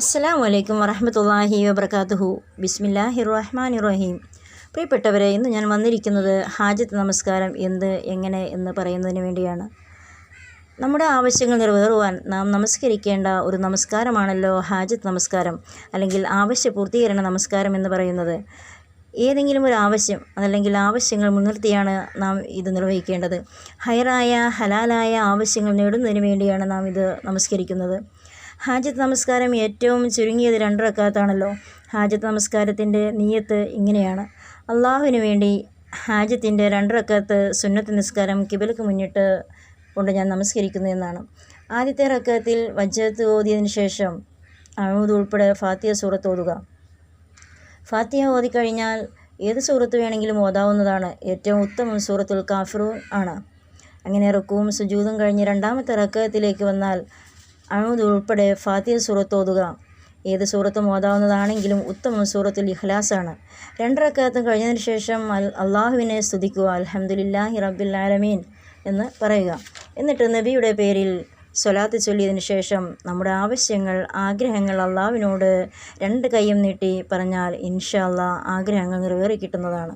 അസ്സലാമു വലൈക്കും വറഹമത്തല്ലാഹി വബർക്കാത്തുഹു ബിസ്മില്ലാഹി റഹ്മാൻ റഹീം പ്രിയപ്പെട്ടവരെ ഇന്ന് ഞാൻ വന്നിരിക്കുന്നത് ഹാജത്ത് നമസ്കാരം എന്ത് എങ്ങനെ എന്ന് പറയുന്നതിന് വേണ്ടിയാണ്. നമ്മുടെ ആവശ്യങ്ങൾ നിറവേറുവാൻ നാം നമസ്കരിക്കേണ്ട ഒരു നമസ്കാരമാണല്ലോ ഹാജത്ത് നമസ്കാരം അല്ലെങ്കിൽ ആവശ്യ പൂർത്തീകരണ നമസ്കാരം എന്ന് പറയുന്നത്. ഏതെങ്കിലും ഒരു ആവശ്യം അതല്ലെങ്കിൽ ആവശ്യങ്ങൾ മുൻനിർത്തിയാണ് നാം ഇത് നിർവഹിക്കേണ്ടത്. ഹയറായ ഹലാലായ ആവശ്യങ്ങൾ നേടുന്നതിന് വേണ്ടിയാണ് നാം ഇത് നമസ്കരിക്കുന്നത്. ഹാജത്ത് നമസ്കാരം ഏറ്റവും ചുരുങ്ങിയത് രണ്ട് റക്കാത്താണല്ലോ ഹാജത്ത് നമസ്കാരത്തിന്റെ നീയത്ത് ഇങ്ങനെയാണ്. അള്ളാഹുവിന് വേണ്ടി ഹാജത്തിന്റെ രണ്ട് റക്കാത്ത് സുന്നത്ത് നിസ്കാരം കിബിലക്ക് മുന്നിട്ട് കൊണ്ട് ഞാൻ നമസ്കരിക്കുന്നു എന്നാണ്. ആദ്യത്തെ റക്കാത്തിൽ വജ്ജത്ത് ഓതിയതിന് ശേഷം അഴുത് ഉൾപ്പെടെ ഫാത്തിയ സൂറത്ത് ഓതുക. ഫാത്തിയ ഓതിക്കഴിഞ്ഞാൽ ഏത് സൂറത്ത് വേണമെങ്കിലും ഓതാവുന്നതാണ്. ഏറ്റവും ഉത്തമം സൂറത്തുൽ കാഫറു ആണ്. അങ്ങനെ റുക്കുവും സുജൂതും കഴിഞ്ഞ് രണ്ടാമത്തെ റക്കത്തിലേക്ക് വന്നാൽ അഴൂത് ഉൾപ്പെടെ ഫാത്തിഹ സൂറത്ത് ഓതുക. ഏത് സൂറത്തും ഓതാവുന്നതാണെങ്കിലും ഉത്തമ സൂറത്തുൽ ഇഖ്ലാസാണ് രണ്ട് റക്കത്തും കഴിഞ്ഞതിന് ശേഷം അൽ അള്ളാഹുവിനെ സ്തുതിക്കുക. അലഹമുല്ലാഹി റബ്ബിൽ ആലമീൻ എന്ന് പറയുക. എന്നിട്ട് നബിയുടെ പേരിൽ സ്വലാത്ത് ചൊല്ലിയതിന് ശേഷം നമ്മുടെ ആവശ്യങ്ങൾ ആഗ്രഹങ്ങൾ അള്ളാവിനോട് രണ്ട് കൈയും നീട്ടി പറഞ്ഞാൽ ഇൻഷാ ആഗ്രഹങ്ങൾ നിറവേറി കിട്ടുന്നതാണ്